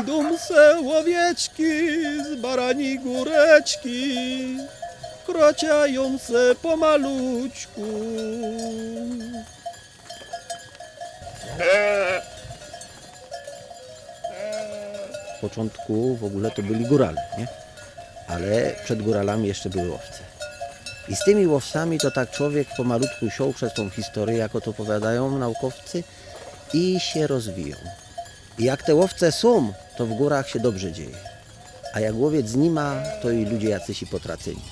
Idą se łowieczki z barani góreczki, krociają se pomaluczku. W początku w ogóle to byli górale, nie? Ale przed góralami jeszcze były łowcy. I z tymi łowcami to tak człowiek pomalutku siął przez tą historię, jako to powiadają naukowcy, i się rozwiją. Jak te łowce są, to w górach się dobrze dzieje. A jak łowiec nie ma, to i ludzie jacyś i potraceni.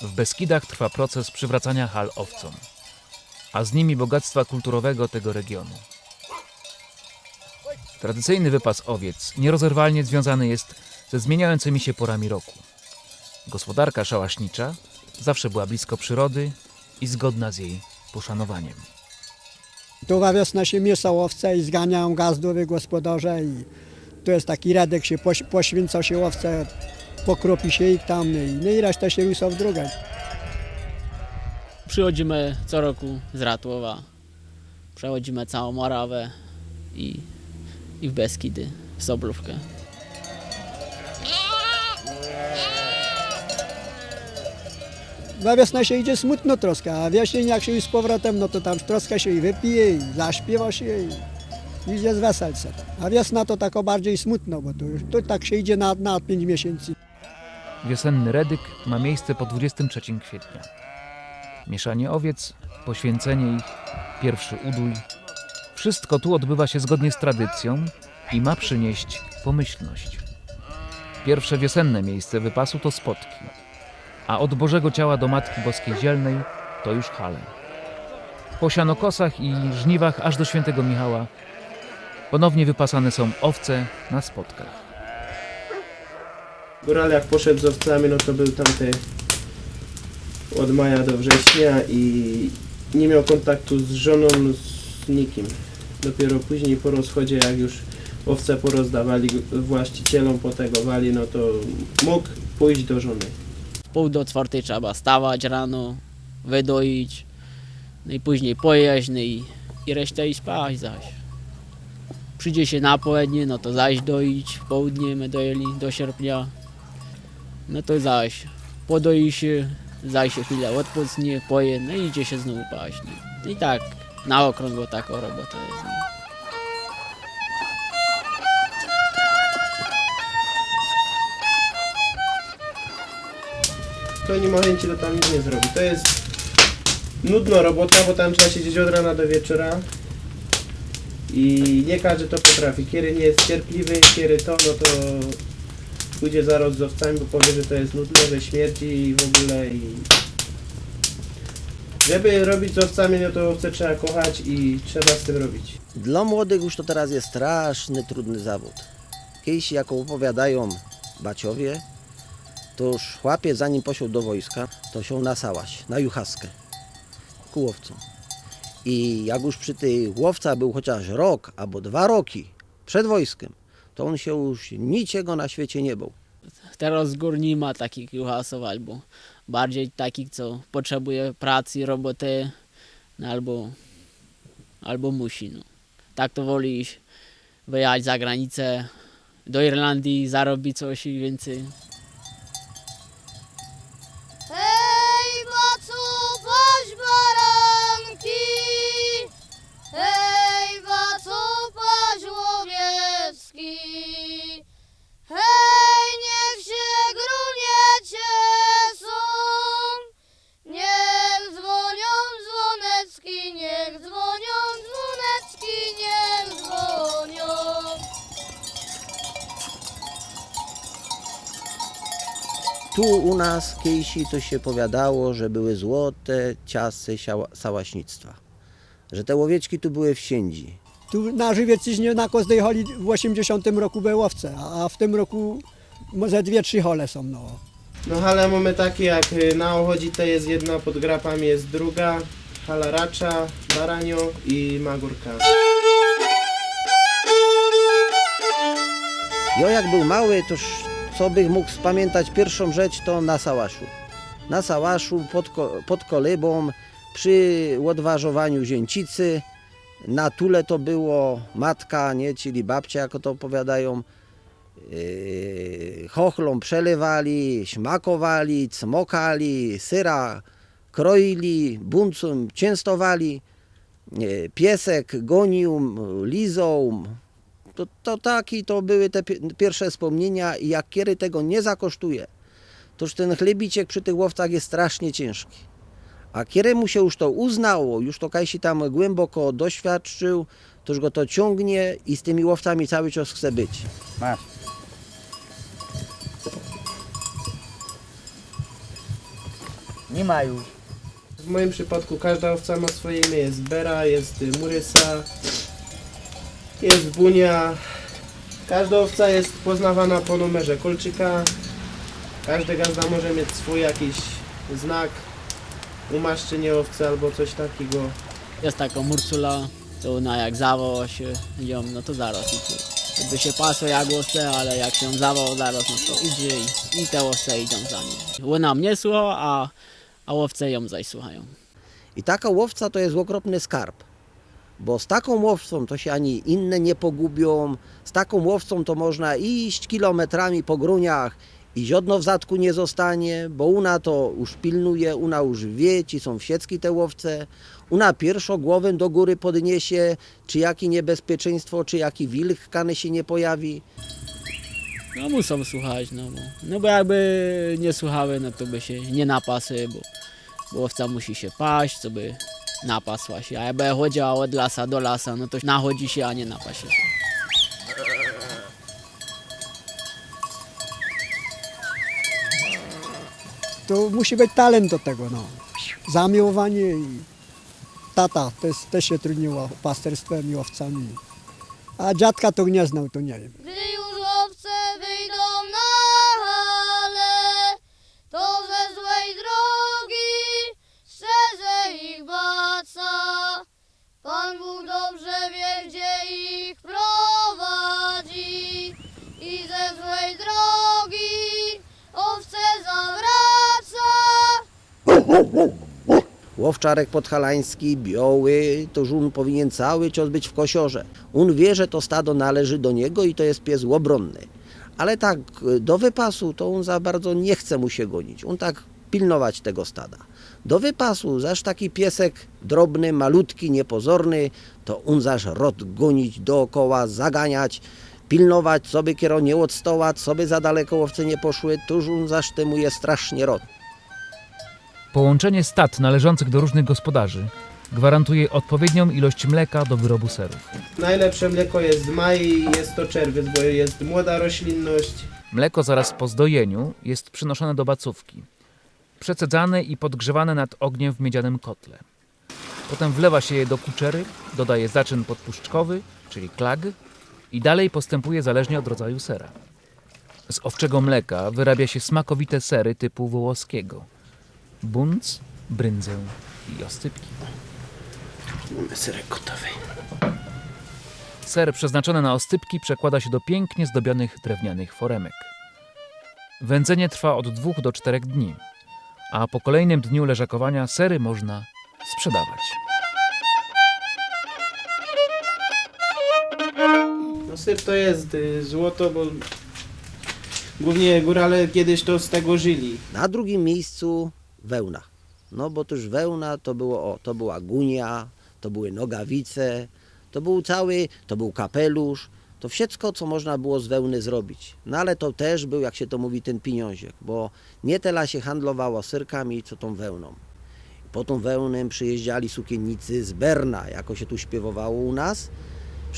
W Beskidach trwa proces przywracania hal owcom, a z nimi bogactwa kulturowego tego regionu. Tradycyjny wypas owiec nierozerwalnie związany jest ze zmieniającymi się porami roku. Gospodarka szałaśnicza zawsze była blisko przyrody i zgodna z jej poszanowaniem. Druga wiosna się mieszał owce i zganiają gazdowy gospodarze i to jest taki radek, się poś, poświęca się owce, pokropi się ich tam i, no i reszta się rusza w drogę. Przychodzimy co roku z Ratłowa. Przechodzimy całą Morawę i, i w Beskidy, w Soblówkę. Na wiosnę się idzie smutno troszkę, a w jesień jak się już z powrotem, no to tam troszkę się i wypije i zaśpiewa się i idzie z weselce. A wiosna to tak o bardziej smutno, bo już- to tak się idzie na, na 5 miesięcy. Wiosenny redyk ma miejsce po 23 kwietnia. Mieszanie owiec, poświęcenie ich, pierwszy udój. Wszystko tu odbywa się zgodnie z tradycją i ma przynieść pomyślność. Pierwsze wiosenne miejsce wypasu to spotki, a od Bożego Ciała do Matki Boskiej Zielnej to już hale. Po sianokosach i żniwach aż do świętego Michała ponownie wypasane są owce na spotkach. Góral jak poszedł z owcami, no to był tamty od maja do września i nie miał kontaktu z żoną, z nikim. Dopiero później po rozchodzie, jak już owce porozdawali właścicielom, potegowali, no to mógł pójść do żony. Pół do czwartej trzeba stawać rano, wydoić, no i później pojeść, no i, i resztę i spać zaś. Przyjdzie się na południe, no to zaś doić, w południe my dojeli do sierpnia. No to zaś podoi się, zaś się chwilę odpocznie, poje, no i idzie się znowu paść. No. I tak na okrągło taką robota jest. Kto nie ma chęci, to tam nic nie zrobi. To jest nudna robota, bo tam trzeba siedzieć od rana do wieczora. I nie każdy to potrafi. Kiedy nie jest cierpliwy, kiedy to, no to pójdzie zaraz z owcami, bo powie, że to jest nudne, że śmierdzi i w ogóle i... Żeby robić z owcami, no to owce trzeba kochać i trzeba z tym robić. Dla młodych już to teraz jest straszny, trudny zawód. Kiedyś, jak opowiadają baciowie, to już chłopiec zanim poszedł do wojska, to się na sałaś, na juchaskę, ku łowcom. I jak już przy tej łowca był chociaż rok albo dwa roki przed wojskiem, to on się już niczego na świecie nie bał. Teraz gór nie ma takich juhasów, albo bardziej takich, co potrzebuje pracy, roboty, no albo, albo musi. No. Tak to woli wyjechać za granicę, do Irlandii, zarobić coś i więcej. Tu u nas kiedyś to się powiadało, że były złote siała- sałaśnictwa. Że te łowieczki tu były w siędzi. Tu na Żywiecczyźnie na Holi w 80 roku były owce, a w tym roku może dwie, trzy hole są. No. No hale mamy takie jak y, na Ochodzi to jest jedna, pod Grapami jest druga. Hala Racza, Baranio i Magórka. Ja jak był mały, toż co bych mógł spamiętać pierwszą rzecz, to na Sałaszu. Na Sałaszu pod, pod kolybą, przy odważowaniu zięcicy Na tule to było matka, nie, czyli babcia, jak to opowiadają. Yy, chochlą przelewali, śmakowali, cmokali, syra kroili, buncum częstowali. Yy, Piesek gonił, lizą. To, to taki to były te pi- pierwsze wspomnienia i jak kiedy tego nie zakosztuje, toż ten chlebiciek przy tych łowcach jest strasznie ciężki. A kiedy mu się już to uznało, już to Kajsi tam głęboko doświadczył, toż go to ciągnie i z tymi łowcami cały czas chce być. Masz. Nie ma już. W moim przypadku każda owca ma swoje imię. Jest Bera, jest Murysa, jest Bunia. Każda owca jest poznawana po numerze kolczyka. Każdy gazda może mieć swój jakiś znak, umaszczenie owcy albo coś takiego. Jest taka Mursula, to ona jak zawoła się ją, no to zaraz idzie. Jakby się pasło jak łowce, ale jak się zawołał zaraz, no to idzie i, i te łowce idą za nim. Ona mnie słucha, a, a łowce ją zaś słuchają. I taka łowca to jest okropny skarb. Bo z taką łowcą to się ani inne nie pogubią. Z taką łowcą to można iść kilometrami po gruniach i ziodno w zadku nie zostanie, bo una to już pilnuje, una już wie, ci są wsiecki te łowce. Una pierwszą głowę do góry podniesie, czy jakie niebezpieczeństwo, czy jaki wilk kany się nie pojawi. No muszą słuchać, no bo, no bo jakby nie słuchały, no to by się nie napasły, bo, bo owca musi się paść, co by napasła się. A jakby chodziła od lasa do lasa, no to nachodzi się, a nie napasie się. To musi być talent do tego, no. Zamiłowanie i tata też, też się trudniło pasterstwem i owcami. A dziadka to nie znał, to nie wiem. Ze złej drogi owce zawraca. Łowczarek podhalański, biały, to żun powinien cały czas być w kosiorze. On wie, że to stado należy do niego i to jest pies łobronny. Ale tak do wypasu to on za bardzo nie chce mu się gonić. On tak pilnować tego stada. Do wypasu zaś taki piesek drobny, malutki, niepozorny, to on zaś rot gonić dookoła, zaganiać, pilnować, co by kiero nie odstołać, co by za daleko łowce nie poszły, tuż on zaś temu jest strasznie rot. Połączenie stad należących do różnych gospodarzy gwarantuje odpowiednią ilość mleka do wyrobu serów. Najlepsze mleko jest z Mai, jest to czerwiec, bo jest młoda roślinność. Mleko zaraz po zdojeniu jest przynoszone do bacówki. Przecedzane i podgrzewane nad ogniem w miedzianym kotle. Potem wlewa się je do kuczery, dodaje zaczyn podpuszczkowy, czyli klag i dalej postępuje zależnie od rodzaju sera. Z owczego mleka wyrabia się smakowite sery typu wołoskiego. Bunc, bryndzę i oscypki. Mamy serek gotowy. Ser przeznaczony na ostypki przekłada się do pięknie zdobionych drewnianych foremek. Wędzenie trwa od 2 do 4 dni, a po kolejnym dniu leżakowania sery można sprzedawać. Syr to jest y, złoto, bo głównie górale kiedyś to z tego żyli. Na drugim miejscu wełna. No bo też wełna to było, o, to była gunia, to były nogawice, to był cały, to był kapelusz, to wszystko, co można było z wełny zrobić. No ale to też był, jak się to mówi, ten pieniążek, bo nie tyle się handlowało syrkami, co tą wełną. Po tą wełnę przyjeżdżali sukiennicy z Berna, jako się tu śpiewowało u nas.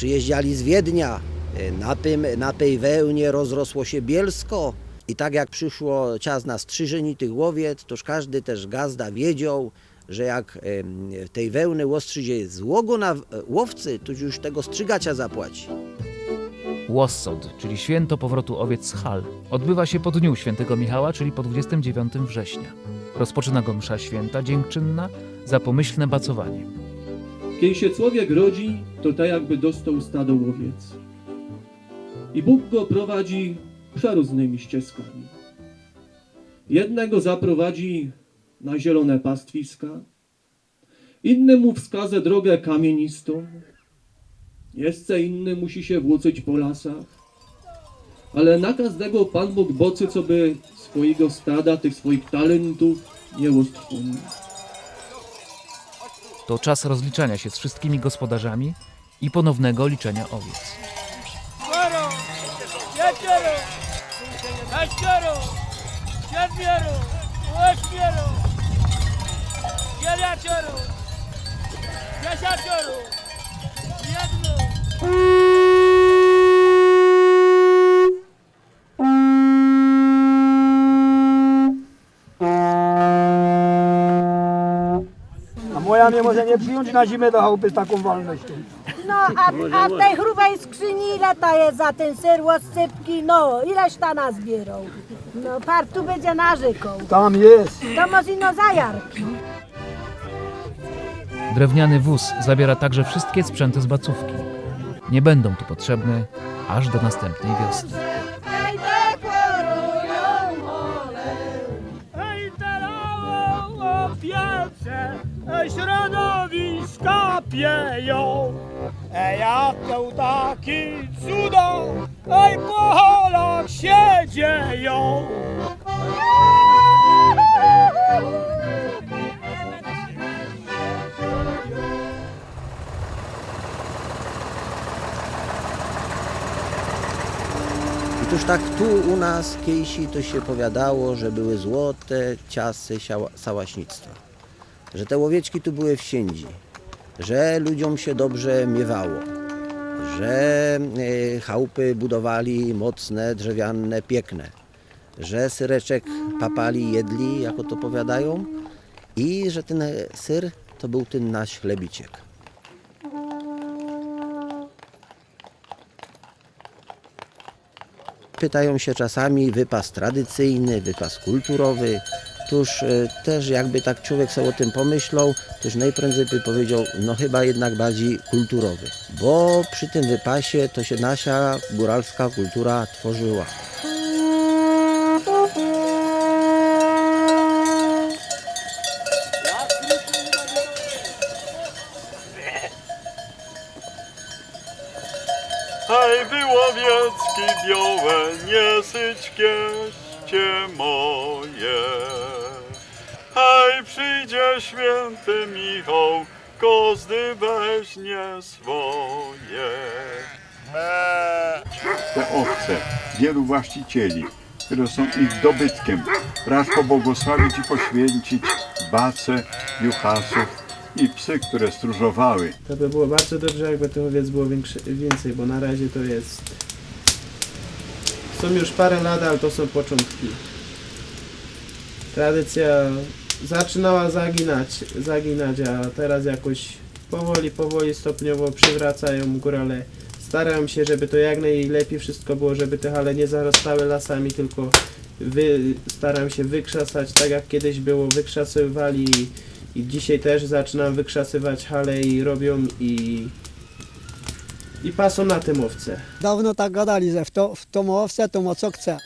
Przyjeżdżali z Wiednia. E, Na, tym, na tej wełnie rozrosło się Bielsko. I tak jak przyszło czas na strzyżeni tych łowiec, toż każdy też gazda wiedział, że jak tej wełny łostrzydzie złogo na e, łowcy, to już tego strzygacia zapłaci. Łossod, czyli święto powrotu owiec z hal, odbywa się po dniu świętego Michała, czyli po 29 września. Rozpoczyna go msza święta dziękczynna za pomyślne bacowanie. Kiedy się człowiek rodzi, to tak jakby dostał stado łowiec. I Bóg go prowadzi przeróżnymi ścieżkami. Jednego zaprowadzi na zielone pastwiska, innemu wskaże drogę kamienistą, jeszcze inny musi się włóczyć po lasach, ale na każdego Pan Bóg bocy, co by swojego stada, tych swoich talentów nie roztwórzył. To czas rozliczania się z wszystkimi gospodarzami i ponownego liczenia owiec. czworo, pięcioro, A moja mnie może nie przyjąć na zimę do chałupy z taką wolnością. No, a, a w tej chrubej skrzyni ile to jest za ten ser łoscypki? No, ileś ta nazbierą? No, par tu będzie narzekał. Tam jest. To może ino zajarki. Drewniany wóz zabiera także wszystkie sprzęty z bacówki. Nie będą tu potrzebne aż do następnej wiosny. Środowiska pieją. Ej, jak to taki cudo, ej, po holach się dzieją. I tuż tak tu u nas kiejsi to się powiadało, że były złote ciasy sałaśnictwa. Że te łowieczki tu były w siędzi. Że ludziom się dobrze miewało. Że e, chałupy budowali mocne, drzewiane, piękne. Że syreczek papali, jedli, jako to powiadają. I że ten syr to był ten nasz chlebiciek. Pytają się czasami wypas tradycyjny, wypas kulturowy. Tuż e, też jakby tak człowiek sobie o tym pomyślał, toż najprędzej by powiedział, no chyba jednak bardziej kulturowy. Bo przy tym wypasie to się nasza góralska kultura tworzyła. Święty Michał, kozdy weźmie swoje. te owce, wielu właścicieli, które są ich dobytkiem. Raz pobłogosławić i poświęcić bace, juchasów i psy, które stróżowały. To by było bardzo dobrze, jakby tych owiec było większe, więcej, bo na razie to jest... Są już parę lat, ale to są początki. Tradycja zaczynała zaginać, zaginać, a teraz jakoś powoli, powoli, stopniowo przywracają górale. Starają się, żeby to jak najlepiej wszystko było, żeby te hale nie zarastały lasami, tylko wy, starają się wykrzasać tak jak kiedyś było, wykrzasywali i, dzisiaj też zaczynam wykrzasywać hale i robią i i pasą na tym owce. Dawno tak gadali, że w, to, w tą owce to mo co chce.